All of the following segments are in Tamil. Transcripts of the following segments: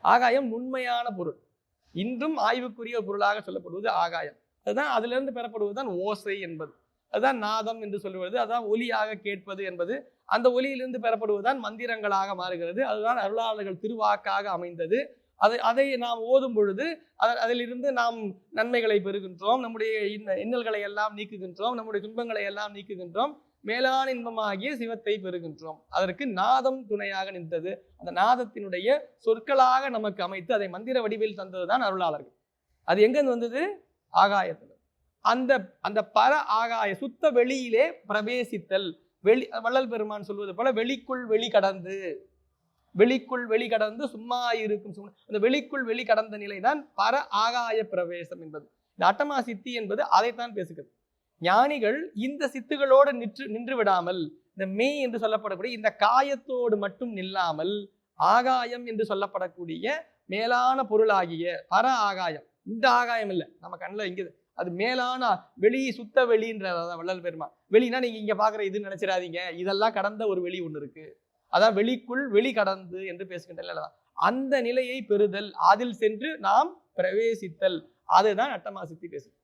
ஆகாயம் உண்மையான பொருள். இன்றும் ஆய்வுக்குரிய பொருளாக சொல்லப்படுவது ஆகாயம். அதுதான் அதிலிருந்து பெறப்படுவதுதான் ஓசை என்பது. அதுதான் நாதம் என்று சொல்லுவது அதுதான் ஒலியாக கேட்பது என்பது. அந்த ஒலியிலிருந்து பெறப்படுவதுதான் மந்திரங்களாக மாறுகிறது. அதுதான் அருளாளர்கள் திருவாக்காக அமைந்தது. அதை அதை நாம் ஓதும் பொழுது அதிலிருந்து நாம் நன்மைகளை பெறுகின்றோம். நம்முடைய இன்ன- இன்னல்களை எல்லாம் நீக்குகின்றோம். நம்முடைய துன்பங்களை எல்லாம் நீக்குகின்றோம். மேலான இன்பமாகிய சிவத்தை பெறுகின்றோம். அதற்கு நாதம் துணையாக நின்றது. அந்த நாதத்தினுடைய சொற்களாக நமக்கு அமைத்து அதை மந்திர வடிவில் தந்ததுதான் அருளாளர்கள். அது எங்கிருந்து வந்தது? ஆகாயத்தில் அந்த அந்த பர ஆகாய சுத்த வெளியிலே பிரவேசித்தல். வெளி வள்ளல் பெருமான் சொல்வது போல வெளிக்குள் வெளி கடந்து. வெளிக்குள் வெளி கடந்து சும்மா இருக்கும் சும்மா அந்த வெளிக்குள் வெளி கடந்த நிலைதான் பர ஆகாய பிரவேசம் என்பது. இந்த அட்டமா சித்தி என்பது அதைத்தான் பேசுகிறது. ஞானிகள் இந்த சித்துகளோடு நின்று நின்று விடாமல் இந்த மெய் என்று சொல்லப்படக்கூடிய இந்த காயத்தோடு மட்டும் நில்லாமல் ஆகாயம் என்று சொல்லப்படக்கூடிய மேலான பொருளாகிய பர ஆகாயம். இந்த ஆகாயம் இல்லை. நம்ம கண்ணில் இங்கே அது மேலான வெளி சுத்த வெளின்ற வள்ளல் பெருமா வெளினா நீங்க இங்க பாக்குற இது நினைச்சிடாதீங்க. இதெல்லாம் கடந்த ஒரு வெளி ஒன்று இருக்கு. அதான் வெளிக்குள் வெளி கடந்து என்று பேசுகின்ற அந்த நிலையை பெறுதல் அதில் சென்று நாம் பிரவேசித்தல். அதுதான் அட்டமா சித்தி பேசுது.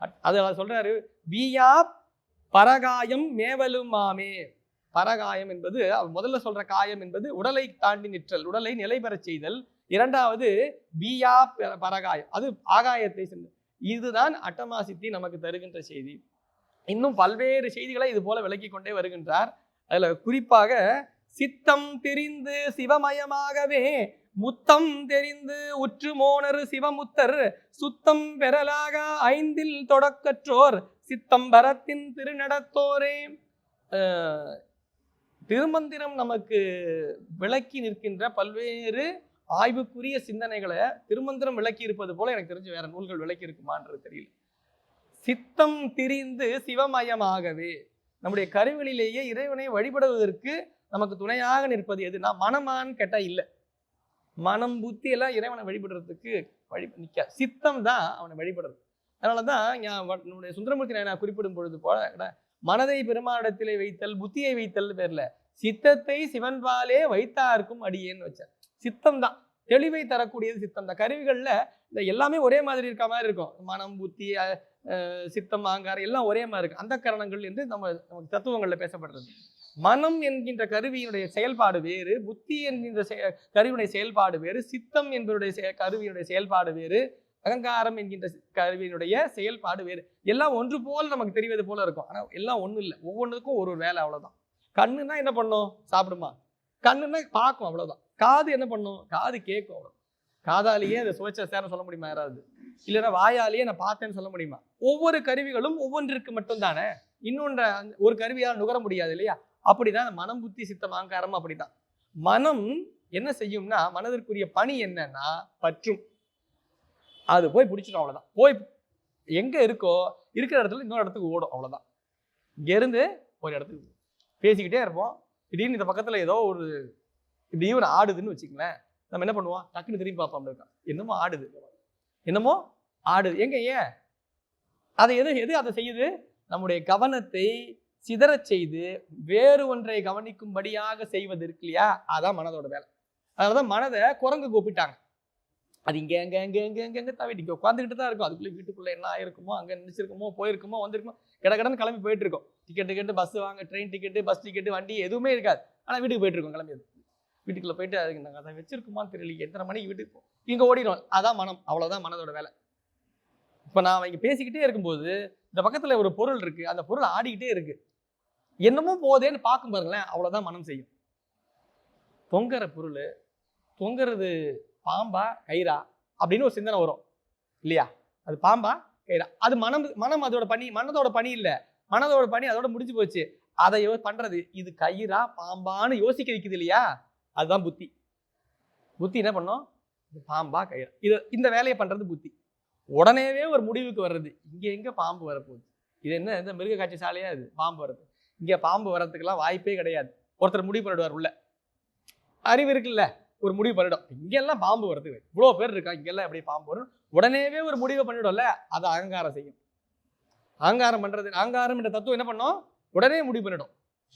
அட்- அது அவர் வியா பரகாயம் மேவலுமாமே. பரகாயம் என்பது அவர் முதல்ல சொல்ற காயம் என்பது உடலை தாண்டி நிற்றல் உடலை நிலை பெறச் செய்தல். இரண்டாவது வியா பரகாயம். அது ஆகாயத்தை சென்று இதுதான் அட்டமா சித்தி நமக்கு தருகின்ற செய்தி. இன்னும் பல்வேறு செய்திகளை இது போல விளக்கி கொண்டே வருகின்றார். அதில் குறிப்பாக சித்தம் தெரிந்து சிவமயமாகவே முத்தம் தெரிந்து உற்று மோனர் சிவமுத்தர் சுத்தம் பெறலாக ஐந்தில் தொடக்கற்றோர் சித்தம் பரத்தின் திருநடத்தோரே திருமந்திரம் நமக்கு விளக்கி நிற்கின்ற பல்வேறு ஆய்வுக்குரிய சிந்தனைகளை திருமந்திரம் விளக்கி இருப்பது போல எனக்கு தெரிஞ்சு வேற நூல்கள் விளக்கி இருக்குமான்றது தெரியல. சித்தம் திரிந்து சிவமயமாகவே நம்முடைய கருவிலேயே இறைவனை வழிபடுவதற்கு நமக்கு துணையாக நிற்பது எதுனா மனமான்னு கேட்டால் இல்லை. மனம் புத்தி எல்லாம் இறைவனை வழிபடுறதுக்கு வழி நிற்க சித்தம் தான் அவனை வழிபடுறது. அதனால தான் என்னுடைய சுந்தரமூர்த்தி நான் குறிப்பிடும் பொழுது போல மனதை பெருமானிடத்திலே வைத்தல் புத்தியை வைத்தல் பேர்ல சித்தத்தை சிவன்பாலே வைத்தார்க்கும் அடியேன்னு வச்சார். சித்தம் தான். தெளிவை தரக்கூடியது சித்தம் தான். கருவிகளில் இந்த எல்லாமே ஒரே மாதிரி இருக்க மாதிரி இருக்கும். மனம் புத்தி சித்தம் ஆங்காரம் எல்லாம் ஒரே மாதிரி இருக்கும். அந்த கரணங்கள் என்று நம்ம நமக்கு பேசப்படுறது. மனம் என்கின்ற கருவியினுடைய செயல்பாடு வேறு புத்தி என்கின்ற செய- கருவியினுடைய செயல்பாடு வேறு சித்தம் என்பதுடைய செய- கருவியினுடைய செயல்பாடு வேறு அகங்காரம் என்கின்ற கருவியினுடைய செயல்பாடு வேறு. எல்லாம் ஒன்று போல் நமக்கு தெரிவது போல இருக்கும். ஆனால் எல்லாம் ஒன்றும் இல்லை. ஒவ்வொன்றுக்கும் ஒரு ஒரு வேலை அவ்வளோதான் கண்ணுனா என்ன பண்ணும்? சாப்பிடுமா? கண்ணுன்னா பார்க்கும் அவ்வளோதான் காது என்ன பண்ணும்? காது கேட்கும் அவ்வளோ காதாலேயே அதை சுவைச்ச சேரம் சொல்ல முடியுமா யாராவது? இல்லைன்னா வாயாலேயே நான் பார்த்தேன்னு சொல்ல முடியுமா? ஒவ்வொரு கருவிகளும் ஒவ்வொன்றிற்கு மட்டும்தானே? இன்னொன்ற அந்த ஒரு கருவியால் நுகர முடியாது இல்லையா? அப்படிதான் அந்த மனம் புத்தி சித்தம் அகங்காரம் அப்படிதான் மனம் என்ன செய்யும்னா மனதிற்குரிய பணி என்னன்னா பற்றும். அது போய் பிடிச்சிடும் அவ்வளோதான் போய் எங்கே இருக்கோ இருக்கிற இடத்துல இன்னொரு இடத்துக்கு ஓடும் அவ்வளோதான் இங்கேருந்து ஒரு இடத்துக்கு பேசிக்கிட்டே இருப்போம். திடீர்னு இந்த பக்கத்தில் ஏதோ ஒரு இப்படியே ஒரு ஆடுதுன்னு வச்சுக்கங்களேன். நம்ம என்ன பண்ணுவோம்? டக்குன்னு திரும்பி பார்ப்போம் அப்படி இருக்கா என்னமோ ஆடுது. என்னமோ ஆடுது. எங்க ஏன்? அதை எது எது அதை செய்யுது? நம்முடைய கவனத்தை சிதறச் செய்து வேறு ஒன்றை கவனிக்கும்படியாக செய்வது இருக்கு இல்லையா? அதான் மனதோட வேலை. அதனாலதான் மனதை குரங்கு கூப்பிட்டாங்க. அது இங்கே எங்க எங்க எங்க எங்க எங்க தவிட்டு இங்கே உட்காந்துக்கிட்டு தான் இருக்கும். அதுக்குள்ளே வீட்டுக்குள்ளே என்ன ஆயிருக்குமோ அங்கே நினச்சிருக்குமோ போயிருக்குமோ வந்திருக்குமோ கடகடன்னு கிளம்பி போயிட்டு இருக்கோம் டிக்கெட் டிக்கெட்டு பஸ் வாங்க ட்ரெயின் டிக்கெட் பஸ் டிக்கெட் வண்டி எதுவுமே இருக்காது. ஆனால் வீட்டுக்கு போயிட்டு இருக்கோம் கிளம்பி வீட்டுக்குள்ளே போயிட்டு அதுக்கு நாங்கள் அதை வச்சிருக்குமான்னு தெரியல எத்தனை மணிக்கு வீட்டுக்கு இங்கே இங்க ஓடிடும் அதான் மனம். அவ்வளோதான் மனதோட வேலை. இப்போ நான் இங்கே பேசிக்கிட்டே இருக்கும்போது இந்த பக்கத்தில் ஒரு பொருள் இருக்குது அந்த பொருள் ஆடிக்கிட்டே இருக்குது என்னமோ போதேன்னு பார்க்கும் பாருங்களேன் அவ்வளோதான் மனம் செய்யும். தொங்குற பொருள் தொங்குறது பாம்பா கயிறா அப்படின்னு ஒரு சிந்தனை வரும். இல்லையா? அது பாம்பா கயிறா. அது மனம் மனம் அதோட பணி மனதோட பணி இல்லை. மனதோட பணி அதோட முடிஞ்சு போச்சு. அதை யோ- பண்ணுறது இது கயிறா பாம்பான்னு யோசிக்க வைக்குது இல்லையா? அதுதான் புத்தி. புத்தி என்ன பண்ணும்? இது பாம்பா கயிறா. இது இந்த வேலையை பண்ணுறது புத்தி. உடனேவே ஒரு முடிவுக்கு வர்றது. இங்கே எங்கே பாம்பு வரப்போகுது? இது என்ன இந்த மிருக காட்சி சாலையா இது? பாம்பு வர்றது இங்க பாம்பு வர்றதுக்கெல்லாம் வாய்ப்பே கிடையாது. ஒருத்தர் முடிவு பண்ணிடுவார் உள்ள. அறிவு இருக்குல்ல ஒரு முடிவு பண்ணிடும் இங்கெல்லாம் பாம்பு வருது. இவ்வளோ பேர் இருக்கா? இங்கெல்லாம் எப்படி பாம்பு வரும்? உடனேவே ஒரு முடிவை பண்ணிடும்ல அதை அகங்காரம் செய்யும். அகங்காரம் பண்றது அகங்காரம் என்ற தத்துவம் என்ன பண்ணும்? உடனே முடிவு பண்ணிடும்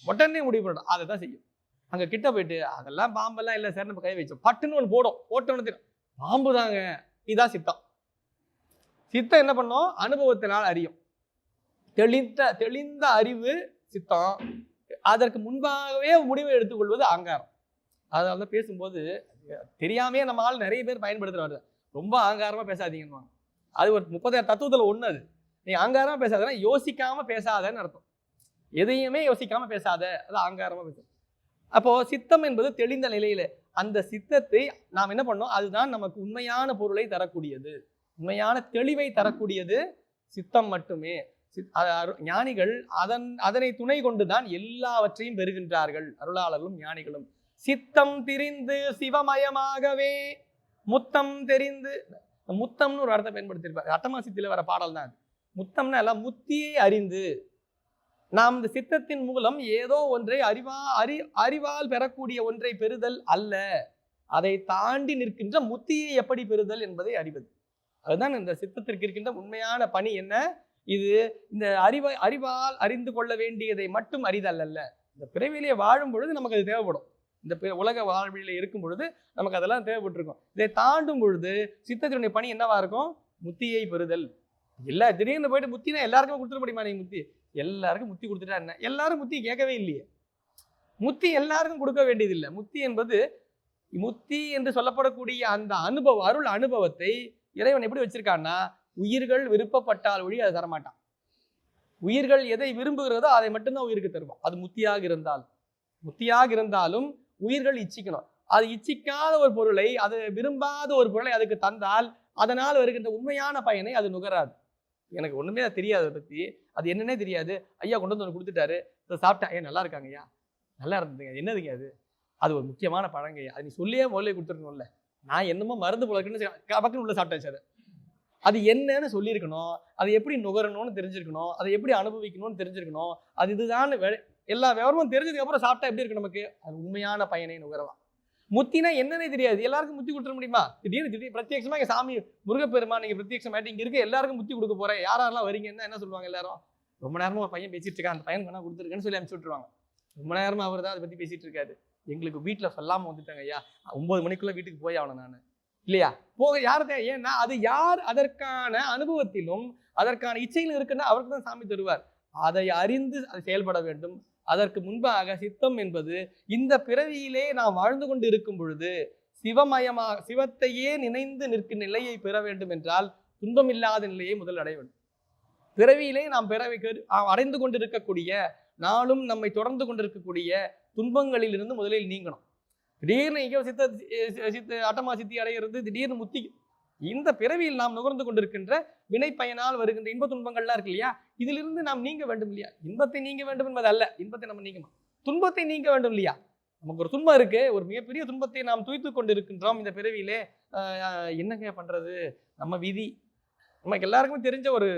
உடனே முடிவு பண்ணிடும் அதை தான் செய்யும். அங்க கிட்ட போயிட்டு அதெல்லாம் பாம்பெல்லாம் இல்லை சார். நம்ம கை வச்சோம். பட்டுன்னு ஒன்று போடும். போட்டோன்னு தெரியும். பாம்பு தாங்க. இதான் சித்தம். சித்தம் என்ன பண்ணும்? அனுபவத்தினால் அறியும். தெளிந்த தெளிந்த அறிவு சித்தம். அதற்கு முன்பாகவே முடிவை எடுத்துக்கொள்வது அகங்காரம். அதனால தான் பேசும்போது தெரியாமே நம்ம ஆள் நிறைய பேர் பயன்படுத்துறாரு ரொம்ப அகங்காரமா பேசாதீங்கன்னு அது ஒரு முப்பதாயிரம் தத்துவத்தில் ஒன்று அது. நீ அகங்காரமா பேசாதனா யோசிக்காமல் பேசாதன்னு அர்த்தம். எதையுமே யோசிக்காமல் பேசாத அது அகங்காரமா பேச அப்போது சித்தம் என்பது தெளிந்த நிலையில் அந்த சித்தத்தை நாம் என்ன பண்ணோம்? அதுதான் நமக்கு உண்மையான பொருளை தரக்கூடியது. உண்மையான தெளிவை தரக்கூடியது சித்தம் மட்டுமே. ஞானிகள் அதன் அதனை துணை கொண்டுதான் எல்லாவற்றையும் பெறுகின்றார்கள். அருளாளர்களும் ஞானிகளும். சித்தம் திரிந்து சிவமயமாகவே முத்தம் தெரிந்து முத்தம்னு ஒரு அர்த்தம் பயன்படுத்தியிருப்பார். அட்டமாசித்தில வர பாடல் தான் அது. முத்தம்னா எல்லாம் முத்தியை அறிந்து. நாம் இந்த சித்தத்தின் மூலம் ஏதோ ஒன்றை அறிவா அறி அறிவால் பெறக்கூடிய ஒன்றை பெறுதல் அல்ல. அதை தாண்டி நிற்கின்ற முத்தியை எப்படி பெறுதல் என்பதை அறிவது. அதுதான் இந்த சித்தத்திற்கு இருக்கின்ற உண்மையான பணி என்ன? இது இந்த அறிவை அறிவால் அறிந்து கொள்ள வேண்டியதை மட்டும் அறிதல் அல்ல இந்த பிறவிலே வாழும் பொழுது நமக்கு அது தேவைப்படும். இந்த உலக வாழ்வியில் இருக்கும் பொழுது நமக்கு அதெல்லாம் தேவைப்பட்டிருக்கும். இதை தாண்டும் பொழுது சித்தத்தினுடைய பணி என்னவா இருக்கும்? முத்தியை பெறுதல். எல்லா திடீர்னு போயிட்டு முத்தினா எல்லாருக்கும் கொடுத்துட முடியுமா நீ முத்தி? எல்லாருக்கும் முத்தி கொடுத்துட்டா என்ன? எல்லாரும் முத்தி கேட்கவே இல்லையே. முத்தி எல்லாருக்கும் கொடுக்க வேண்டியதில்லை. முத்தி என்பது முத்தி என்று சொல்லப்படக்கூடிய அந்த அனுபவம் அருள் அனுபவத்தை இறைவன் எப்படி வச்சிருக்கான்னா உயிர்கள் விருப்பப்பட்டால் ஒழி அதை தரமாட்டான். உயிர்கள் எதை விரும்புகிறதோ அதை மட்டும்தான் உயிருக்கு தருவான். அது முத்தியாக இருந்தால். முத்தியாக இருந்தாலும் உயிர்கள் இச்சிக்கணும். அது இச்சிக்காத ஒரு பொருளை அது விரும்பாத ஒரு பொருளை அதுக்கு தந்தால் அதனால் வருகின்ற உண்மையான பயனை அது நுகராது. எனக்கு ஒண்ணுமே அது தெரியாது அதை பத்தி. அது என்னன்னே தெரியாது. ஐயா கொண்டு வந்து ஒன்று கொடுத்துட்டாரு. இதை சாப்பிட்டேன் ஐயா நல்லா இருக்காங்க ஐயா. நல்லா இருந்ததுங்க. என்னதுங்க அது? அது ஒரு முக்கியமான பழங்க ஐயா. அது நீ சொல்லியே முதல்ல கொடுத்துருக்கணும்ல நான் என்னமோ மருந்து புழக்குன்னு பக்கம் உள்ள சாப்பிட்டேன் சார். அது என்னன்னு சொல்லியிருக்கணும். அதை எப்படி நுகரணும்னு தெரிஞ்சிருக்கணும். அதை எப்படி அனுபவிக்கணும்னு தெரிஞ்சிருக்கணும். அது இதுதான் எல்லா விவரமும் தெரிஞ்சதுக்கப்புறம் சாப்பிட்டா எப்படி இருக்கு நமக்கு? அது உண்மையான பயனை நுகரலாம். முத்தினா என்னன்னே தெரியாது. எல்லாருக்கும் முத்தி கொடுத்துட முடியுமா? திடீர்னு திடீர் பிரத்யட்சமா இங்க சாமி முருகப்பெருமா நீங்கள் பிரத்யட்சமாட்டி இங்கே இருக்க. எல்லாருக்கும் முத்தி கொடுக்க போகிறேன் யார் யாரெல்லாம் வரீங்கன்னா என்ன சொல்லுவாங்க எல்லாரும்? ரொம்ப நேரமும் ஒரு பையன் பேசிட்டு இருக்கான். அந்த பையன் வேணா கொடுத்துருக்கேன்னு சொல்லி அனுப்பிச்சு விட்டுருவாங்க. ரொம்ப நேரமும் அவர் தான் அதை பற்றி பேசிட்டு இருக்காரு. எங்களுக்கு வீட்டில் சொல்லாமல் வந்துட்டாங்க ஐயா. ஒம்பது மணிக்குள்ளே வீட்டுக்கு போய் ஆகணும் நான். இல்லையா? போக யார் ஏன்னா அது யார் அதற்கான அனுபவத்திலும் அதற்கான இச்சையிலும் இருக்குன்னா அவருக்கு தான் சாமி தருவார். அதை அறிந்து அது செயல்பட வேண்டும். அதற்கு முன்பாக சித்தம் என்பது இந்த பிறவியிலே நாம் வாழ்ந்து கொண்டு இருக்கும் பொழுது சிவமயமாக சிவத்தையே நினைந்து நிற்கும் நிலையை பெற வேண்டும் என்றால் துன்பம் இல்லாத நிலையை முதல் அடைய வேண்டும். பிறவியிலே நாம் பிறவை அடைந்து கொண்டிருக்கக்கூடிய நாளும் நம்மை தொடர்ந்து கொண்டிருக்கக்கூடிய துன்பங்களிலிருந்து முதலில் நீங்கணும். திடீர்னு எங்கேயோ சித்த சி- அட்டமா சித்தி அடைகிறது திடீர்னு முத்தி இந்த பிறவியில் நாம் நுகர்ந்து கொண்டிருக்கின்ற வினை பயனால் வருகின்ற இன்ப துன்பங்கள்லாம் இருக்கு இல்லையா? இதிலிருந்து நாம் நீங்க வேண்டும் இல்லையா? இன்பத்தை நீங்க வேண்டும் என்பது அல்ல. இன்பத்தை நம்ம நீங்க துன்பத்தை நீங்க வேண்டும் இல்லையா? நமக்கு ஒரு துன்பம் இருக்கு. ஒரு மிகப்பெரிய துன்பத்தை நாம் துய்த்து கொண்டிருக்கின்றோம் இந்த பிறவியிலே. என்னங்க பண்றது? நம்ம விதி நமக்கு எல்லாருக்குமே தெரிஞ்ச ஒரு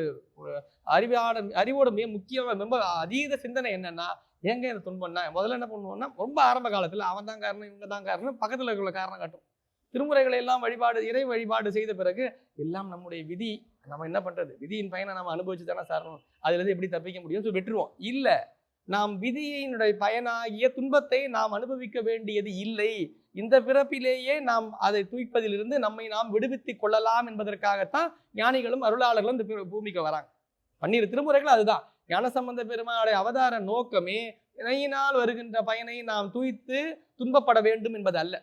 அறிவாட அறிவோட மிக முக்கியமாக ரொம்ப அதீத சிந்தனை என்னன்னா ஏங்க இந்த துன்பம்னா? முதல்ல என்ன பண்ணுவோம்னா ரொம்ப ஆரம்ப காலத்தில் அவன் தான் காரணம் இவங்க தான் காரணம் பக்கத்தில் இருக்கிற காரணம் காட்டும். திருமுறைகளை எல்லாம் வழிபாடு இறை வழிபாடு செய்த பிறகு எல்லாம் நம்முடைய விதி நம்ம என்ன பண்றது? விதியின் பயனை நம்ம அனுபவிச்சு தானே சாரணும். அதுலேருந்து எப்படி தப்பிக்க முடியும்னு சொல்லி விட்டுருவோம். இல்லை நாம் விதியினுடைய பயனாகிய துன்பத்தை நாம் அனுபவிக்க வேண்டியது இல்லை. இந்த பிறப்பிலேயே நாம் அதை தூய்ப்பதிலிருந்து நம்மை நாம் விடுவித்துக் கொள்ளலாம் என்பதற்காகத்தான் ஞானிகளும் அருளாளர்களும் இந்த பூமிக்கு வராங்க. பன்னிரு திருமுறைகள் அதுதான். ஞானசம்பந்த பெருமாளுடைய அவதார நோக்கமே இணையினால் வருகின்ற பயனை நாம் தூய்த்து துன்பப்பட வேண்டும் என்பது அல்ல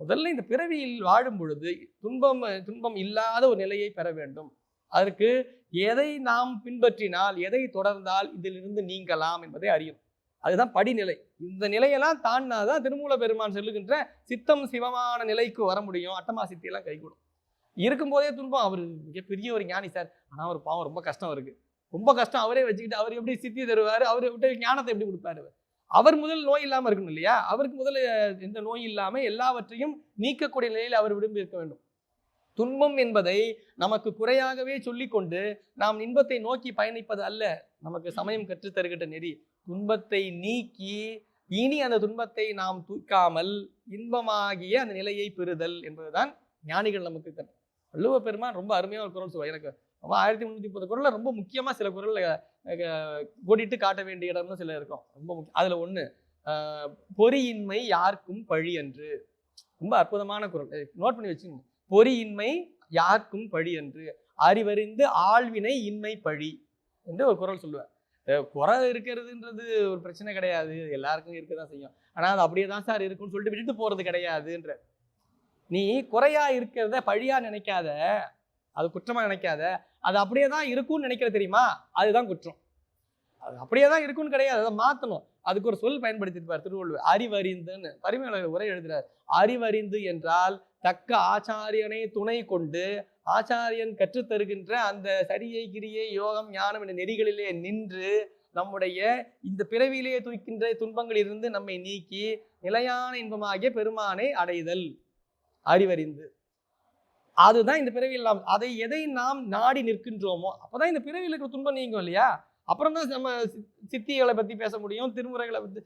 முதல்ல இந்த பிறவியில் வாழும் பொழுது துன்பம் துன்பம் இல்லாத ஒரு நிலையை பெற வேண்டும். அதற்கு எதை நாம் பின்பற்றினால் எதை தொடர்ந்தால் இதிலிருந்து நீங்கலாம் என்பதை அறியும். அதுதான் படிநிலை. இந்த நிலையெல்லாம் தாண்டினாதான் திருமூல பெருமான் சொல்லுகின்ற சித்தம் சிவமான நிலைக்கு வர முடியும். அட்டமா சித்தியெல்லாம் கைகூடும். இருக்கும்போதே துன்பம். அவர் மிகப்பெரிய ஒரு ஞானி சார். ஆனால் அவர் பாவம் ரொம்ப கஷ்டம் இருக்கு ரொம்ப கஷ்டம். அவரே வச்சுக்கிட்டு அவர் எப்படி சித்தி தருவார்? அவர் விட்டு ஞானத்தை எப்படி கொடுப்பாரு? அவர் முதல் நோய் இல்லாமல் இருக்கணும் இல்லையா? அவருக்கு முதல்ல எந்த நோய் இல்லாமல் எல்லாவற்றையும் நீக்கக்கூடிய நிலையில் அவர் விரும்பி இருக்க வேண்டும். துன்பம் என்பதை நமக்கு குறையாகவே சொல்லிக்கொண்டு நாம் இன்பத்தை நோக்கி பயணிப்பது அல்ல. நமக்கு சமயம் கற்றுத்தருகின்ற நெறி. துன்பத்தை நீக்கி இனி அந்த துன்பத்தை நாம் தூக்காமல் இன்பமாகிய அந்த நிலையை பெறுதல் என்பதுதான் ஞானிகள் நமக்கு கண் வள்ளுவ பெருமான் ரொம்ப அருமையான ஒரு குரல் சொல்லுவார் எனக்கு ரொம்ப ஆயிரத்தி முந்நூற்றி முப்பது குரல்ல ரொம்ப முக்கியமா சில குரல் கூடிட்டு காட்ட வேண்டிய இடம்னு சில இருக்கும். ரொம்ப முக்கியம். அதுல ஒண்ணு பொறியின்மை யாருக்கும் பழி என்று ரொம்ப அற்புதமான குரல். நோட் பண்ணி வச்சுங்க பொறியின்மை யாருக்கும் பழி என்று அறிவறிந்து ஆழ்வினை இன்மை பழி என்று ஒரு குரல் சொல்லுவார். குறை இருக்கிறதுன்றது ஒரு பிரச்சனை கிடையாது. எல்லாருக்கும் இருக்க தான் செய்யும். ஆனால் அது அப்படியே தான் சார் இருக்கும்னு சொல்லிட்டு விட்டுட்டு போகிறது கிடையாதுன்ற. நீ குறையா இருக்கிறத பழியா நினைக்காத. அது குற்றமா நினைக்காத. அது அப்படியே தான் இருக்கும்னு நினைக்கிற தெரியுமா? அதுதான் குற்றம். அது அப்படியே தான் இருக்கும்னு கிடையாது. அதை மாற்றணும் அதுக்கு ஒரு சொல் பயன்படுத்தியிருப்பார் திருவள்ளுவர். அறிவறிந்துன்னு பரிமையாளர் உரை எழுதுறார். அறிவறிந்து என்றால் தக்க ஆச்சாரியனை துணை கொண்டு ஆச்சாரியன் கற்றுத் தருகின்ற அந்த சரியை கிரியை யோகம் ஞானம் என்ற நெறிகளிலே நின்று நம்முடைய இந்த பிறவியிலேயே துய்க்கின்ற துன்பங்களிலிருந்து நம்மை நீக்கி நிலையான இன்பமாகிய பெருமானை அடைதல். அறிவறிந்து. அதுதான் இந்த பிறவியில் நாம் அதை எதை நாம் நாடி நிற்கின்றோமோ அப்போதான் இந்த பிறவியில் இருக்கிற துன்பம் நீங்கும் இல்லையா? அப்புறம் தான் நம்ம சித்திகளை பற்றி பேச முடியும் திருமுறைகளை பற்றி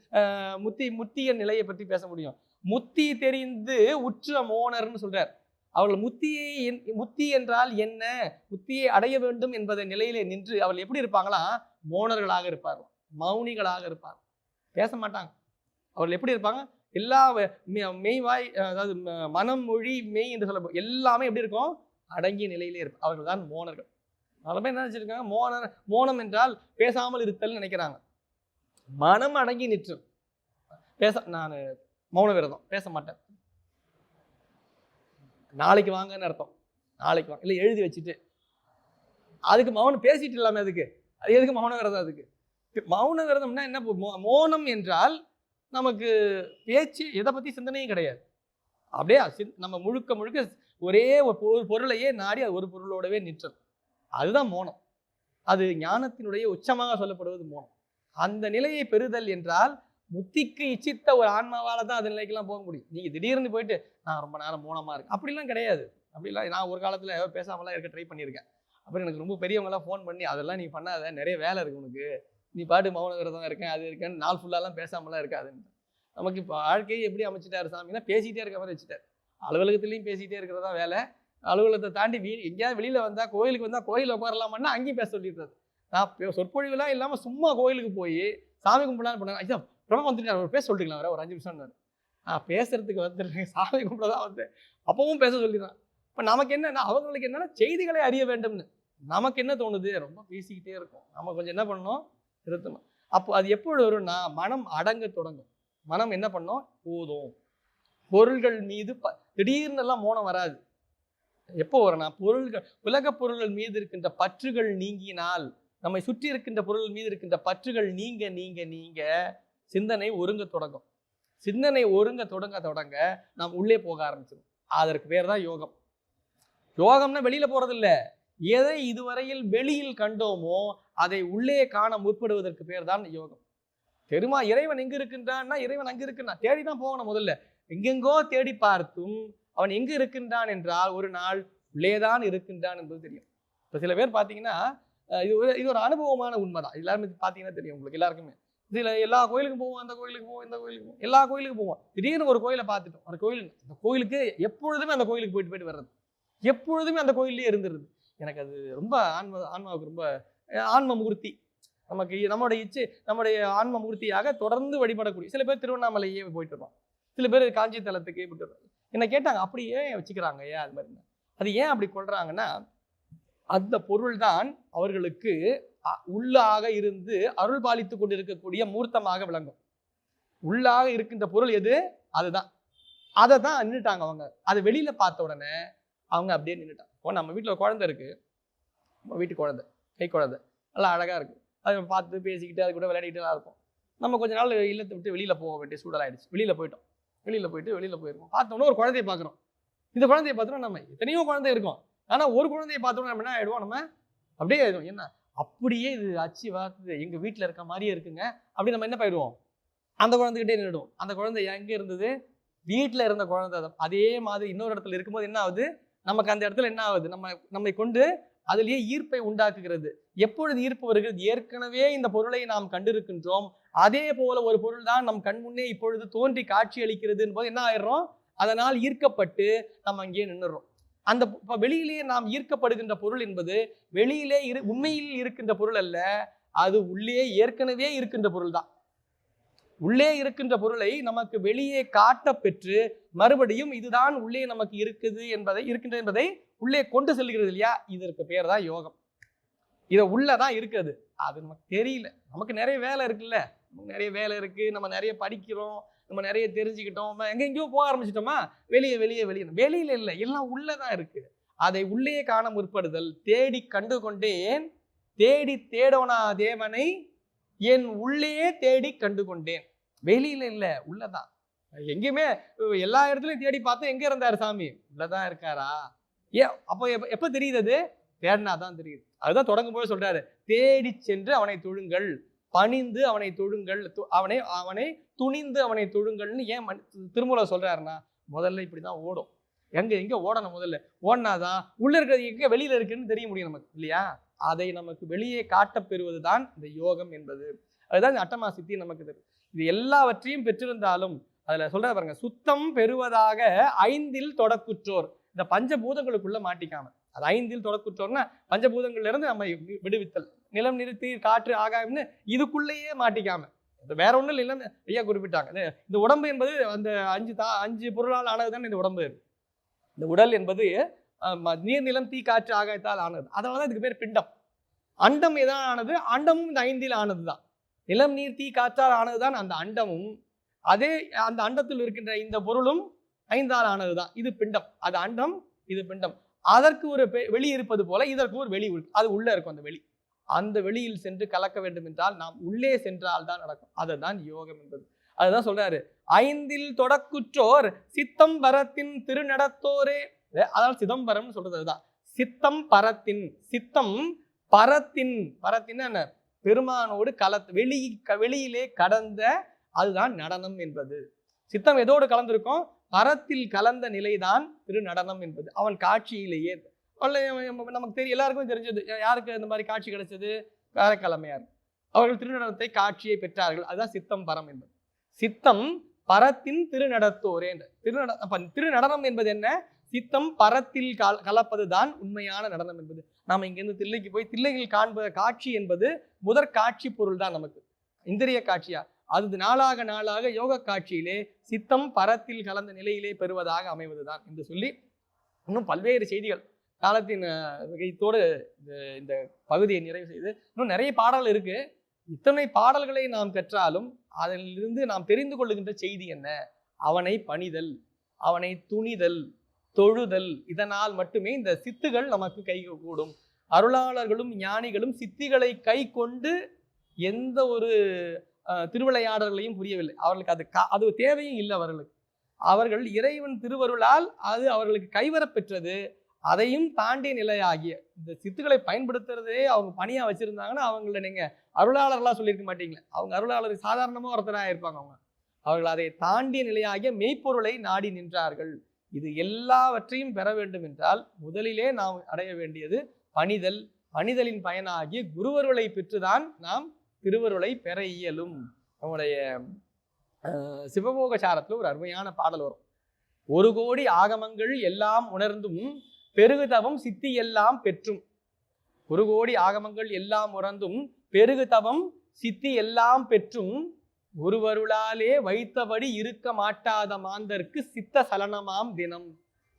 முத்தி முத்திய நிலையை பற்றி பேச முடியும். முத்தி தெரிந்து உற்ற மோனர்னு சொல்கிறார் அவர்கள் முத்தியை என்- முத்தி என்றால் என்ன? முத்தியை அடைய வேண்டும் என்பதை நிலையிலே நின்று அவர்கள் எப்படி இருப்பாங்களா? மோனர்களாக இருப்பார்கள். மௌனிகளாக இருப்பார் பேச மாட்டாங்க. அவர்கள் எப்படி இருப்பாங்க? எல்லா மெ- மெய்வாய் அதாவது ம- மனம் மொழி மெய் என்று சொல்ல எல்லாமே எப்படி இருக்கும்? அடங்கிய நிலையிலே இருப்பார் அவர்கள் தான் மோனர்கள். பல என்ன நினச்சிருக்காங்க? மோனர் மோனம் என்றால் பேசாமல் இருத்தல் நினைக்கிறாங்க. மனம் அடங்கி நிற்று. பேச நான் மௌன விரதம். பேச மாட்டேன். நாளைக்கு வாங்கன்னு அர்த்தம். நாளைக்கு வாங்க. இல்லை எழுதி வச்சுட்டு. அதுக்கு மௌனம் பேசிட்டு இல்லாமல் அதுக்கு அது எதுக்கு மௌன விரதம் அதுக்கு? மௌன விரதம்னா என்ன? பொ- மோ- மௌனம் என்றால் நமக்கு பேச்சு எதை பற்றி சிந்தனையும் கிடையாது. அப்படியே நம்ம முழுக்க முழுக்க ஒரே ஒரு பொருளையே நாடி அது ஒரு பொருளோடவே நிற்றது. அதுதான் மோனம். அது ஞானத்தினுடைய உச்சமாக சொல்லப்படுவது மோனம். அந்த நிலையை பெறுதல் என்றால் முத்திக்கு இச்சித்த ஒரு ஆன்மாவால் தான் அது நிலைக்கெல்லாம் போக முடியும். நீங்கள் திடீர்னு போயிட்டு நான் ரொம்ப நேரம் மூலமாக இருக்கு அப்படிலாம் கிடையாது. அப்படிலாம் நான் ஒரு காலத்தில் பேசாமலாம் இருக்க ட்ரை பண்ணியிருக்கேன். அப்புறம் எனக்கு ரொம்ப பெரியவங்களாம் ஃபோன் பண்ணி அதெல்லாம் நீ பண்ணாத. நிறைய வேலை இருக்கு உனக்கு. நீ பாட்டு மௌன விரதம் இருக்கேன் அது இருக்கேன்னு நாள் ஃபுல்லாலாம் பேசாமலாம் இருக்காதுன்னு நமக்கு இப்போ வாழ்க்கையை எப்படி அமைச்சிட்டாரு சாமின்னா பேசிகிட்டே இருக்க மாதிரி வச்சுட்டாரு. அலுவலகத்துலேயும் பேசிகிட்டே இருக்கிறதா வேலை. அலுவலகத்தை தாண்டி வீ எங்கேயாவது வெளியில் வந்தால் கோயிலுக்கு வந்தால் கோயிலில் உட்காரலாமான்னா அங்கேயும் பேச சொல்லிடுறது. நான் சொற்பொழிவுலாம் இல்லாமல் சும்மா கோயிலுக்கு போய் சாமி கும்பிடலான்னு பண்ணாங்க ஐயா ரொம்ப வந்துட்டு ஒரு பேச சொல்லிக்கலாம் வேற ஒரு அஞ்சு நிமிஷம் நான் பேசுறதுக்கு வந்துருக்கேன் சாமி கும்பிட தான் வந்தேன் அப்பவும் பேச சொல்லிடுறான். இப்போ நமக்கு என்னன்னா அவங்களுக்கு என்னன்னா செய்திகளை அறிய வேண்டும்னு. நமக்கு என்ன தோணுது? ரொம்ப பேசிக்கிட்டே இருக்கும். நம்ம கொஞ்சம் என்ன பண்ணணும்? நிறுத்தணும். அப்போ அது எப்பொழுது வரும்னா மனம் அடங்க தொடங்கும். மனம் என்ன பண்ணோம்? போதும். பொருள்கள் மீது ப- திடீர்னு எல்லாம் மோனம் வராது. எப்போ வரும்னா பொருள்கள் உலக பொருள்கள் மீது இருக்கின்ற பற்றுகள் நீங்கினால் நம்மை சுற்றி இருக்கின்ற பொருள் மீது இருக்கின்ற பற்றுகள் நீங்க நீங்க நீங்க சிந்தனை ஒருங்க தொடங்கும். சிந்தனை ஒருங்க தொடங்க தொடங்க நாம் உள்ளே போக ஆரம்பிச்சிடும் அதற்கு பேர் தான் யோகம். யோகம்னா வெளியில போறது எதை இதுவரையில் வெளியில் கண்டோமோ அதை உள்ளே காண முற்படுவதற்கு பேர் தான் யோகம். பெருமா இறைவன் எங்க இருக்கின்றான்னா இறைவன் அங்க இருக்குன்னா தேடி தான் போகணும் முதல்ல. எங்கெங்கோ தேடி பார்த்தும் அவன் எங்கு இருக்கின்றான் என்றால் ஒரு நாள் உள்ளேதான் இருக்கின்றான் என்பது தெரியும். இப்போ சில பேர் பார்த்தீங்கன்னா இது ஒரு இது ஒரு அனுபவமான உண்மை தான் எல்லாருமே பார்த்தீங்கன்னா தெரியும் உங்களுக்கு எல்லாருக்குமே. சில எல்லா கோயிலுக்கும் போவோம் அந்த கோயிலுக்கு போவோம் இந்த கோயிலுக்கு போவோம். எல்லா கோயிலுக்கும் போவோம். திடீர்னு ஒரு கோயிலை பார்த்துட்டோம். அந்த கோயில் அந்த கோயிலுக்கு எப்பொழுதுமே அந்த கோயிலுக்கு போயிட்டு போயிட்டு வர்றது. எப்பொழுதுமே அந்த கோயிலே இருந்துருது. எனக்கு அது ரொம்ப ஆன்ம ஆன்மாவுக்கு ரொம்ப ஆன்ம மூர்த்தி. நமக்கு நம்மளுடைய இச்சு நம்முடைய ஆன்ம மூர்த்தியாக தொடர்ந்து வழிபடக்கூடிய சில பேர் திருவண்ணாமலையே போயிட்டு வருவாங்க. சில பேர் காஞ்சி தலத்துக்கே போயிட்டு வருவாங்க. என்ன கேட்டாங்க அப்படி ஏன் வச்சுக்கிறாங்க? ஏன் அது மாதிரி அது ஏன் அப்படி கொள்றாங்கன்னா அந்த பொருள் தான் அவர்களுக்கு உள்ளாக இருந்து அருள் பாலித்து கொண்டிருக்கக்கூடிய மூர்த்தமாக விளங்கும். உள்ளாக இருக்கின்ற பொருள் எது? அதுதான். அதை தான் நின்றுட்டாங்க அவங்க. அதை வெளியில பார்த்த உடனே அவங்க அப்படியே நின்றுட்டாங்க இப்போ நம்ம வீட்டில் ஒரு குழந்தை இருக்கு. நம்ம வீட்டு குழந்தை கை குழந்தை. நல்லா அழகா இருக்கு. அதை பார்த்து பேசிக்கிட்டு அது கூட விளையாடிக்கிட்டு தான் இருக்கும். நம்ம கொஞ்ச நாள் இல்லத்தை விட்டு வெளியில போக வேண்டிய சூழல் ஆயிடுச்சு வெளியில போயிட்டோம். வெளியில போயிட்டு வெளியில போயிருக்கோம். பார்த்தோம்னா ஒரு குழந்தைய பார்க்குறோம். இந்த குழந்தைய பார்த்தோம்னா நம்ம எத்தனையோ குழந்தை இருக்கும். ஆனால் ஒரு குழந்தைய பார்த்தோம்னா நம்ம என்ன ஆயிடுவோம்? நம்ம அப்படியே ஆயிடும் என்ன? அப்படியே இது அச்சு வாத்து எங்கள் வீட்டில் இருக்க மாதிரியே இருக்குங்க. அப்படி நம்ம என்ன போயிடுவோம்? அந்த குழந்தைகிட்டே நின்றுடும் அந்த குழந்தை எங்கே இருந்தது? வீட்டில் இருந்த குழந்தை அதே. மாதிரி இன்னொரு இடத்துல இருக்கும்போது என்ன ஆகுது? நமக்கு அந்த இடத்துல என்ன ஆகுது? நம்ம நம்மை கொண்டு அதிலேயே ஈர்ப்பை உண்டாக்குகிறது. எப்பொழுது ஈர்ப்பு வருகிறது? ஏற்கனவே இந்த பொருளை நாம் கண்டிருக்கின்றோம். அதே போல ஒரு பொருள் தான் நம் கண் முன்னே இப்பொழுது தோன்றி காட்சி அளிக்கிறதுன்னு என்பது என்ன ஆயிடுறோம்? அதனால் ஈர்க்கப்பட்டு நம்ம அங்கேயே நின்றுறோம். அந்த வெளியிலேயே நாம் ஈர்க்கப்படுகின்ற பொருள் என்பது வெளியிலே இரு உண்மையில் இருக்கின்ற பொருள் அல்ல அது உள்ளே ஏற்கனவே இருக்கின்ற பொருள் தான். உள்ளே இருக்கின்ற பொருளை நமக்கு வெளியே காட்ட பெற்று மறுபடியும் இதுதான் உள்ளே நமக்கு இருக்குது என்பதை இருக்கின்றது என்பதை உள்ளே கொண்டு செல்கிறது இல்லையா? இதற்கு பேர் தான் யோகம். இதை உள்ளதான் இருக்குது அது நமக்கு தெரியல. நமக்கு நிறைய வேலை இருக்குல்ல. நமக்கு நிறைய வேலை இருக்கு. நம்ம நிறைய படிக்கிறோம். நம்ம நிறைய தெரிஞ்சுக்கிட்டோம். நம்ம போக ஆரம்பிச்சிட்டோமா? வெளியே வெளியே வெளியே. வெளியில இல்லை எல்லாம் உள்ளதான் இருக்கு. அதை உள்ளே காண முற்படுதல். தேடி கண்டு கொண்டேன். தேடி தேடோனா தேவனை? என் உள்ளேயே தேடி கண்டு கொண்டேன். வெளியில இல்லை உள்ளதான். எங்கேயுமே எல்லா இடத்துலையும் தேடி பார்த்தா எங்க இருந்தாரு சாமி? உள்ளதான் இருக்காரா? ஏ அப்போ எப்ப எப்போ தெரியுது அது? தேடினா தான் தெரியுது. அதுதான் தொடங்கும் போது சொல்றாரு. தேடி சென்று அவனை தொழுங்கள். பணிந்து அவனை தொழுங்கள். து- அவனை அவனை துணிந்து அவனை தொழுங்கள்னு ஏன் மன்- திருமூலர் முதல்ல முதல்ல இப்படிதான் ஓடும். எங்கே எங்கே ஓடணும் முதல்ல? ஓடினாதான் உள்ளே இருக்கிறது எங்கே வெளியில் இருக்குன்னு தெரிய முடியும் நமக்கு இல்லையா? அதை நமக்கு வெளியே காட்டப் பெறுவது தான் இந்த யோகம் என்பது. அதுதான் இந்த அட்டமா சித்தி நமக்கு தெரியும் இது எல்லாவற்றையும் பெற்றிருந்தாலும் அதில் சொல்கிற பாருங்க சுத்தம் பெறுவதாக ஐந்தில் தொடக்குற்றோர். இந்த பஞ்சபூதங்களுக்குள்ள மாட்டிக்காம. அது ஐந்தில் தொடக்குற்றோர்னா பஞ்சபூதங்கள்லேருந்து நம்ம விடுவித்தல். நிலம் நிறுத்தி காற்று ஆகாயம்னு இதுக்குள்ளேயே மாட்டிக்காம. வேற ஒன்றும் இல்லைன்னு ஐயா குறிப்பிட்டாங்க. இந்த உடம்பு என்பது அந்த அஞ்சு தா அஞ்சு பொருளால் ஆனது தான் இந்த உடம்பு. இந்த உடல் என்பது நீர் நிலம் தீ காற்று ஆகாயத்தால் ஆனது. அதனால தான் இதுக்கு பேர் பிண்டம். அண்டம் எதான் ஆனது? அண்டமும் இந்த ஐந்தில் ஆனது தான் நிலம் நீர் தீ காற்றால் ஆனதுதான் அந்த அண்டமும். அதே அந்த அண்டத்தில் இருக்கின்ற இந்த பொருளும் ஐந்தால் ஆனது தான் இது பிண்டம். அது அண்டம் இது பிண்டம். அதற்கு ஒரு பெ- வெளி இருப்பது போல இதற்கு ஒரு வெளி அது உள்ளே இருக்கும் அந்த வெளி. அந்த வெளியில் சென்று கலக்க வேண்டும் என்றால் நாம் உள்ளே சென்றால் தான் நடக்கும். அதுதான் யோகம் என்பது. அதுதான் சொல்றாரு. ஐந்தில் தொடக்குற்றோர் சித்தம் பரத்தின் திருநடத்தோரே அதாவது சிதம்பரம் சொல்றது அதுதான். சித்தம் பரத்தின் சித்தம் பரத்தின் பரத்தின் என்ன? பெருமானோடு கலத் வெளி க- வெளியிலே கடந்த அதுதான் நடனம் என்பது. சித்தம் எதோடு கலந்திருக்கும்? பரத்தில் கலந்த நிலைதான் திருநடனம் என்பது. அவன் காட்சியிலேயே அல்ல, நமக்கு தெரியும் எல்லாருக்கும் தெரிஞ்சது. யாருக்கு இந்த மாதிரி காட்சி கிடைச்சது? காரைக்கிழமையார் அவர்கள் திருநடனத்தை காட்சியை பெற்றார்கள். அதுதான் சித்தம் பரம் என்பது. சித்தம் பரத்தின் திருநடத்தோரே என்ற திருநட அப்ப திருநடனம் என்பது என்ன? சித்தம் பரத்தில் கல கலப்பதுதான் உண்மையான நடனம் என்பது. நாம் இங்கிருந்து தில்லைக்கு போய் தில்லையில் காண்ப காட்சி என்பது முதற் காட்சி பொருள் தான் நமக்கு. இந்திரிய காட்சியா? அது நாளாக நாளாக யோக காட்சியிலே சித்தம் பரத்தில் கலந்த நிலையிலே பெறுவதாக அமைவதுதான் என்று சொல்லி இன்னும் பல்வேறு செய்திகள் காலத்தின் அஹ், இந்த இந்த பகுதியை நிறைவு செய்து இன்னும் நிறைய பாடல் இருக்கு. இத்தனை பாடல்களை நாம் கற்றாலும் அதிலிருந்து நாம் தெரிந்து கொள்ளுகின்ற செய்தி என்ன? அவனை பணிதல் அவனை துணிதல் தொழுதல் இதனால் மட்டுமே இந்த சித்துகள் நமக்கு கை கூடும். அருளாளர்களும் ஞானிகளும் சித்திகளை கை கொண்டு எந்த ஒரு திருவிளையாடல்களையும் புரியவில்லை. அவர்களுக்கு அது கா- அது தேவையும் இல்லை அவர்களுக்கு. அவர்கள் இறைவன் திருவருளால் அது அவர்களுக்கு கைவரப்பெற்றது அதையும் தாண்டிய நிலையாகிய இந்த சித்துக்களை பயன்படுத்துறதே அவங்க பணியாக வச்சுருந்தாங்கன்னா அவங்கள நீங்கள் அருளாளர்களாக சொல்லியிருக்க மாட்டீங்களே. அவங்க அருளாளர் சாதாரணமாக ஒருத்தராக இருப்பாங்க அவங்க. அவர்கள் அதை தாண்டிய நிலையாகிய மெய்ப்பொருளை நாடி நின்றார்கள். இது எல்லாவற்றையும் பெற வேண்டும் என்றால் முதலிலே நாம் அடைய வேண்டியது பணிதல். பணிதலின் பயனாகிய குருவருளை பெற்றுதான் நாம் திருவருளை பெற இயலும். நம்முடைய சிவமோகசாரத்தில் ஒரு அருமையான பாடல் வரும். ஒரு கோடி ஆகமங்கள் எல்லாம் உணர்ந்தும் பெருகுதவம் சித்தி எல்லாம் பெற்றும். ஒரு கோடி ஆகமங்கள் எல்லாம் உறந்தும் பெருகுதவம் சித்தி எல்லாம் பெற்றும். ஒருவருளாலே வைத்தபடி இருக்க மாட்டாத மாந்தர்க்கு சித்த சலனமாம் தினம்.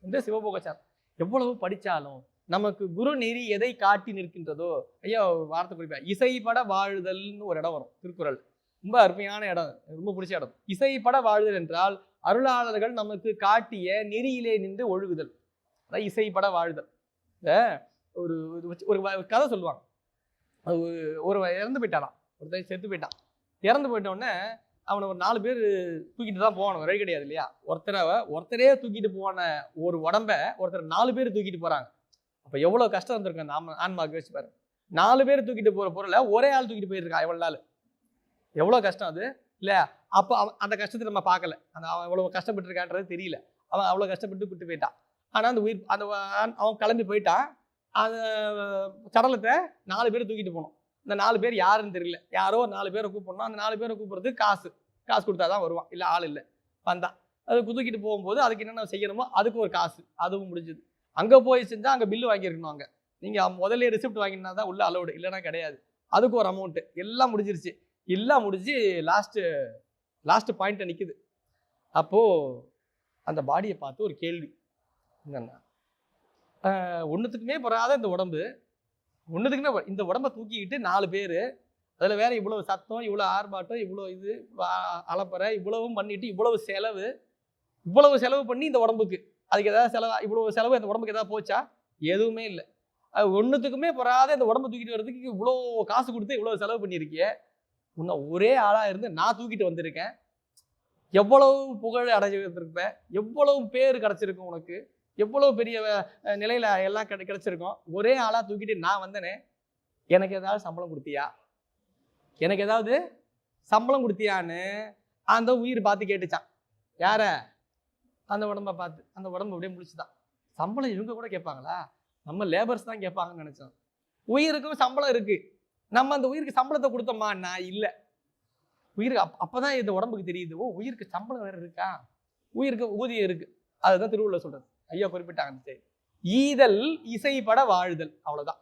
என்று சிவபோகச்சார் எவ்வளவு படித்தாலும் நமக்கு குரு நெறி எதை காட்டி நிற்கின்றதோ ஐயா வார்த்தை குறிப்பேன் இசைப்பட வாழுதல்னு ஒரு இடம் வரும் திருக்குறள். ரொம்ப அருமையான இடம் ரொம்ப பிடிச்ச இடம். இசைப்பட வாழுதல் என்றால் அருளாளர்கள் நமக்கு காட்டிய நெறியிலே நின்று ஒழுகுதல். அதான் இசைப்பட வாழ்தல். ஒரு ஒரு- ஒரு கதை சொல்லுவாங்க. அது ஒரு- ஒரு இறந்து போயிட்டாராம் ஒருத்தன் செத்து போயிட்டான். இறந்து போயிட்டோடனே அவனை ஒரு நாலு பேர் தூக்கிட்டு தான் போகணும். வழி கிடையாது இல்லையா? ஒருத்தரை ஒருத்தரே தூக்கிட்டு போன ஒரு உடம்ப ஒருத்தர் நாலு பேர் தூக்கிட்டு போகிறாங்க அப்போ எவ்வளோ கஷ்டம் இருந்திருக்கும் அந்த ஆன்மா ஆன்மாவுக்கு வச்சு பாருங்க. நாலு பேர் தூக்கிட்டு போகிற பொருளை ஒரே ஆள் தூக்கிட்டு போயிருக்கான் எவ்வளோ நாள். எவ்வளோ கஷ்டம் அது? இல்லையா அப்போ அவன் அந்த கஷ்டத்தை நம்ம பார்க்கல. அந்த அவன் எவ்வளோ கஷ்டப்பட்டு இருக்கான்றது தெரியல. அவன் அவ்வளோ கஷ்டப்பட்டு விட்டு போயிட்டான். ஆனால் அந்த உயிர் அந்த அவன் கிளம்பி போயிட்டான். அந்த சடலத்தை நாலு பேர் தூக்கிட்டு போனோம். இந்த நாலு பேர் யாருன்னு தெரியல. யாரோ ஒரு நாலு பேரை கூப்பிடணும். அந்த நாலு பேரை கூப்பிட்றது காசு. காசு கொடுத்தா தான் வருவான். இல்லை ஆள் இல்லை. வந்தான். அது தூக்கிட்டு போகும்போது அதுக்கு என்னென்ன செய்யணுமோ அதுக்கு ஒரு காசு. அதுவும் முடிஞ்சுது. அங்கே போய் செஞ்சால் அங்கே பில்லு வாங்கியிருக்கணும் அங்கே. நீங்கள் முதல்ல ரிசிப்ட் வாங்கினா தான் உள்ள அலோடு இல்லைனா கிடையாது. அதுக்கு ஒரு அமௌண்ட்டு எல்லாம் முடிஞ்சிருச்சு. எல்லாம் முடிஞ்சு லாஸ்ட்டு லாஸ்ட்டு பாயிண்ட்டை நிற்குது அப்போது அந்த பாடியை பார்த்து ஒரு கேள்வி. என்னன்னா ஒன்றுத்துக்குமே பெறாத இந்த உடம்பு. ஒன்றுத்துக்குமே இந்த உடம்பை தூக்கிக்கிட்டு நாலு பேர் அதில் வேற இவ்வளோ சத்தம் இவ்வளோ ஆர்ப்பாட்டம் இவ்வளோ இது இவ்வளோ அலப்பறை இவ்வளவும் பண்ணிட்டு இவ்வளவு செலவு இவ்வளவு செலவு பண்ணி இந்த உடம்புக்கு. அதுக்கு ஏதாவது செலவு இவ்வளவு செலவு இந்த உடம்புக்கு ஏதாவது போச்சா? எதுவுமே இல்லை. அது ஒன்றுத்துக்குமே பெறாத இந்த உடம்பு தூக்கிட்டு வர்றதுக்கு இவ்வளோ காசு கொடுத்து இவ்வளோ செலவு பண்ணியிருக்கிய உன்னை ஒரே ஆளாக இருந்து நான் தூக்கிட்டு வந்திருக்கேன். எவ்வளவு புகழ் அடைஞ்சிருப்பேன் எவ்வளவு பேர் கிடச்சிருக்கும் உனக்கு? எவ்வளோ பெரிய நிலையில் நிலையில எல்லாம் கிடை கிடச்சிருக்கோம். ஒரே ஆளாக தூக்கிட்டு நான் வந்தனே எனக்கு ஏதாவது சம்பளம் கொடுத்தியா? எனக்கு ஏதாவது சம்பளம் கொடுத்தியான்னு அந்த உயிர் பார்த்து கேட்டுச்சான். யார? அந்த உடம்ப பார்த்து அந்த உடம்பு அப்படியே முடிச்சுதான் சம்பளம் இவங்க கூட கேட்பாங்களா? நம்ம லேபர்ஸ் தான் கேட்பாங்கன்னு நினச்சோம். உயிருக்கும் சம்பளம் இருக்குது நம்ம அந்த உயிருக்கு சம்பளத்தை கொடுத்தோமான்னா இல்லை. உயிருக்கு அப் தான் இந்த உடம்புக்கு தெரியுது ஓ உயிருக்கு சம்பளம் வேறு இருக்கா? உயிருக்கு ஊதியம் இருக்குது அதுதான் திருவள்ளுவர் சொல்கிறது ஐயா குறிப்பிட்டாங்க அந்த ஈதல் இசைப்பட வாழ்தல் அவ்வளவுதான்.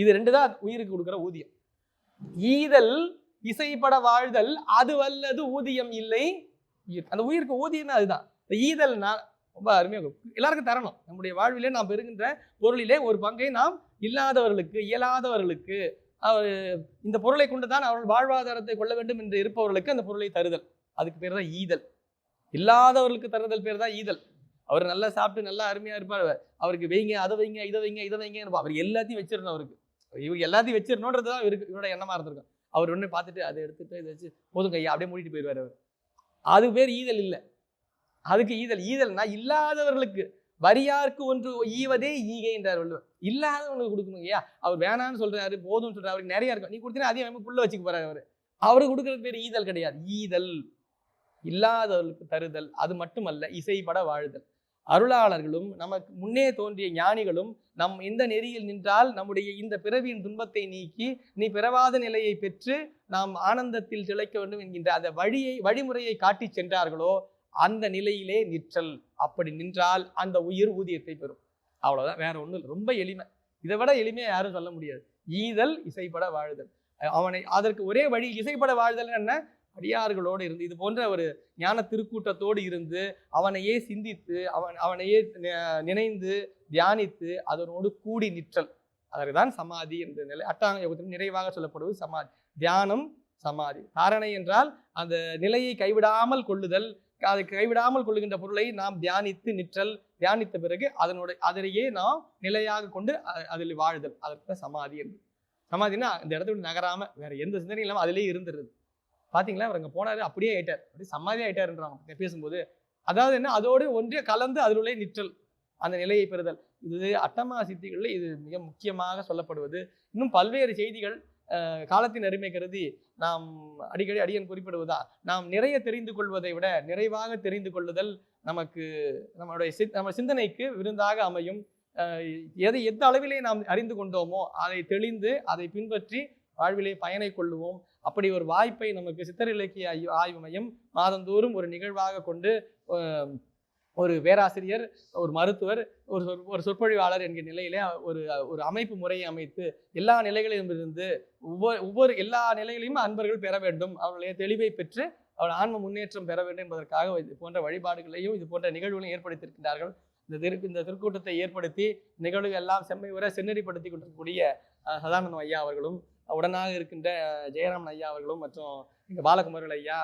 இது ரெண்டு தான் உயிருக்கு கொடுக்குற ஊதியம். ஈதல் இசைப்பட வாழ்தல் அது வல்லது ஊதியம் இல்லை. அந்த உயிருக்கு ஊதியம்னா அதுதான். இந்த ஈதல்னா ரொம்ப அருமையாக எல்லாருக்கும் தரணும். நம்முடைய வாழ்விலே நாம் பெறுகின்ற பொருளிலே ஒரு பங்கை நாம் இல்லாதவர்களுக்கு இயலாதவர்களுக்கு அவர் இந்த பொருளை கொண்டு தான் அவர்கள் வாழ்வாதாரத்தை கொள்ள வேண்டும் என்று இருப்பவர்களுக்கு அந்த பொருளை தருதல். அதுக்கு பேர் தான் ஈதல். இல்லாதவர்களுக்கு தருதல் பேர் தான் ஈதல். அவர் நல்லா சாப்பிட்டு நல்லா அருமையா இருப்பார். அவருக்கு வைங்க அதை வைங்க இதை வைங்க இதை வைங்க அவர் எல்லாத்தையும் வச்சிடணும் அவருக்கு. இவங்க எல்லாத்தையும் வச்சிடணுன்றது தான் இவருக்கு இவரோட எண்ணமாக இருந்திருக்கும். அவர் ஒன்று பார்த்துட்டு அதை எடுத்துட்டு இதை வச்சு போதும் கையா அப்படியே மூடிட்டு போயிடுவார் அவர். அது பேர் ஈதல் இல்லை. அதுக்கு ஈதல். ஈதல்னா இல்லாதவர்களுக்கு வரியாருக்கு ஒன்று ஈவதே ஈகை என்றார் வள்ளுவர். இல்லாதவங்களுக்கு கொடுக்கணும் ஐயா அவர் வேணான்னு சொல்றாரு போதும்னு சொல்றாரு. அவருக்கு நிறைய இருக்கும். நீ கொடுத்தீங்கன்னா அதையும் அவன் புள்ள வச்சுக்க போறாரு அவர். அவருக்கு கொடுக்கறது பேர் ஈதல் கிடையாது. ஈதல். இல்லாதவர்களுக்கு தருதல். அது மட்டுமல்ல இசைப்பட வாழுதல். அருளாளர்களும் நமக்கு முன்னே தோன்றிய ஞானிகளும் நம் இந்த நெறியில் நின்றால் நம்முடைய இந்த பிறவியின் துன்பத்தை நீக்கி நீ பிறவாத நிலையை பெற்று நாம் ஆனந்தத்தில் திளைக்க வேண்டும் என்கின்ற அந்த வழியை வழிமுறையை காட்டி சென்றார்களோ அந்த நிலையிலே நிற்றல். அப்படி நின்றால் அந்த உயிர் ஊதியத்தை பெறும். அவ்வளோதான் வேற ஒன்றும் இல்லை. ரொம்ப எளிமை. இதை விட எளிமையாக யாரும் சொல்ல முடியாது. ஈதல் இசைப்பட வாழுதல். அவனை அதற்கு ஒரே வழி இசைப்பட வாழ்தல் என்ன அடியார்களோடு இருந்து இது போன்ற ஒரு ஞான திருக்கூட்டத்தோடு இருந்து அவனையே சிந்தித்து அவன் அவனையே நினைந்து தியானித்து அதனோடு கூடி நிற்றல். அதற்கு தான் சமாதி என்ற நிலை. அட்டாங்க யோகத்தில் நிறைவாக சொல்லப்படுவது சமாதி. தியானம் சமாதி. தாரணை என்றால் அந்த நிலையை கைவிடாமல் கொள்ளுதல் அதை கைவிடாமல் கொள்ளுகின்ற பொருளை நாம் தியானித்து நிற்றல். தியானித்த பிறகு அதனோட அதனையே நாம் நிலையாக கொண்டு அதில் வாழுதல். அதற்கு தான் சமாதி என்று. சமாதினா இந்த இடத்த விட்டு நகராம வேற எந்த சிந்தனையும் இல்லாமல் அதிலே இருந்துருது பார்த்தீங்களா அவர் அங்கே போனார் அப்படியே ஆயிட்டார். அப்படியே சமாதி ஆயிட்டாருன்றாங்க. பேசும்போது அதாவது என்ன? அதோடு ஒன்றே கலந்து அதிலுள்ளே நிற்றல் அந்த நிலையை பெறுதல். இது அட்டமா சித்திகளில் இது மிக முக்கியமாக சொல்லப்படுவது. இன்னும் பல்வேறு செய்திகள் காலத்தின் அருமை கருதி நாம் அடிக்கடி அடியன் குறிப்பிடுவதா? நாம் நிறைய தெரிந்து கொள்வதை விட நிறைவாக தெரிந்து கொள்ளுதல் நமக்கு நம்மளுடைய நம்ம சிந்தனைக்கு விருந்தாக அமையும். எதை எந்த அளவிலே நாம் அறிந்து கொண்டோமோ அதை தெளிந்து அதை பின்பற்றி வாழ்விலே பயனை கொள்ளுவோம். அப்படி ஒரு வாய்ப்பை நமக்கு சித்தர் இலக்கிய ஆய்வு- ஆய்வு மையம் மாதந்தோறும் ஒரு நிகழ்வாக கொண்டு ஒரு பேராசிரியர் ஒரு மருத்துவர் ஒரு சொற்- ஒரு சொற்பொழிவாளர் என்கிற நிலையிலே ஒரு ஒரு அமைப்பு முறையை அமைத்து எல்லா நிலைகளிலும் இருந்து ஒவ்வொரு ஒவ்வொரு எல்லா நிலைகளையும் அன்பர்கள் பெற வேண்டும். அவர்களுடைய தெளிவை பெற்று அவர் ஆன்ம முன்னேற்றம் பெற வேண்டும் என்பதற்காக இது போன்ற வழிபாடுகளையும் இது போன்ற நிகழ்வுகளையும் ஏற்படுத்தியிருக்கின்றார்கள். இந்த திரு இந்த திருக்கூட்டத்தை ஏற்படுத்தி நிகழ்வுகள் எல்லாம் செம்மை உரை செந்நெறிப்படுத்தி கொண்டிருக்கக்கூடிய சதானந்தம் ஐயா அவர்களும் உடனாக இருக்கின்ற ஜெயராமன் ஐயா அவர்களும் மற்றும் இங்கே பாலகுமரல் ஐயா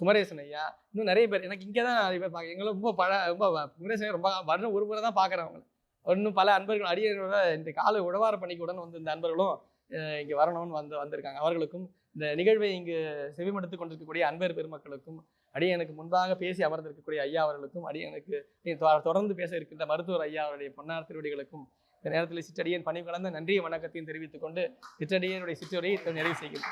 குமரேசன் ஐயா இன்னும் நிறைய பேர். எனக்கு இங்கே தான் நிறைய பேர் பார்க்க எங்களை ரொம்ப பழ ரொம்ப குமரேசன் ரொம்ப வருடம் ஒரு முறை தான் பார்க்குறேன் அவங்களை. இன்னும் பல அன்பர்கள் அடியர்களோட இந்த காலை உடவார பணிக்கு உடன் வந்து இந்த அன்பர்களும் இங்கே வரணும்னு வந்து வந்திருக்காங்க. அவர்களுக்கும் இந்த நிகழ்வை இங்கு செவிமடுத்து கொண்டிருக்கக்கூடிய அன்பர் பெருமக்களுக்கும் அடியனுக்கு முன்பாக பேசி அமர்ந்திருக்கக்கூடிய ஐயா அவர்களுக்கும் அடியனுக்கு தொடர்ந்து பேச இருக்கின்ற மருத்துவர் ஐயா அவருடைய பொன்னார் திருவடிகளுக்கும் இந்த நேரத்தில் சிற்றடியன் பணி கலந்த நன்றிய வணக்கத்தையும் தெரிவித்துக் கொண்டு சிற்றடியனுடைய சிற்றுரையை நிறைவு செய்கிறேன்.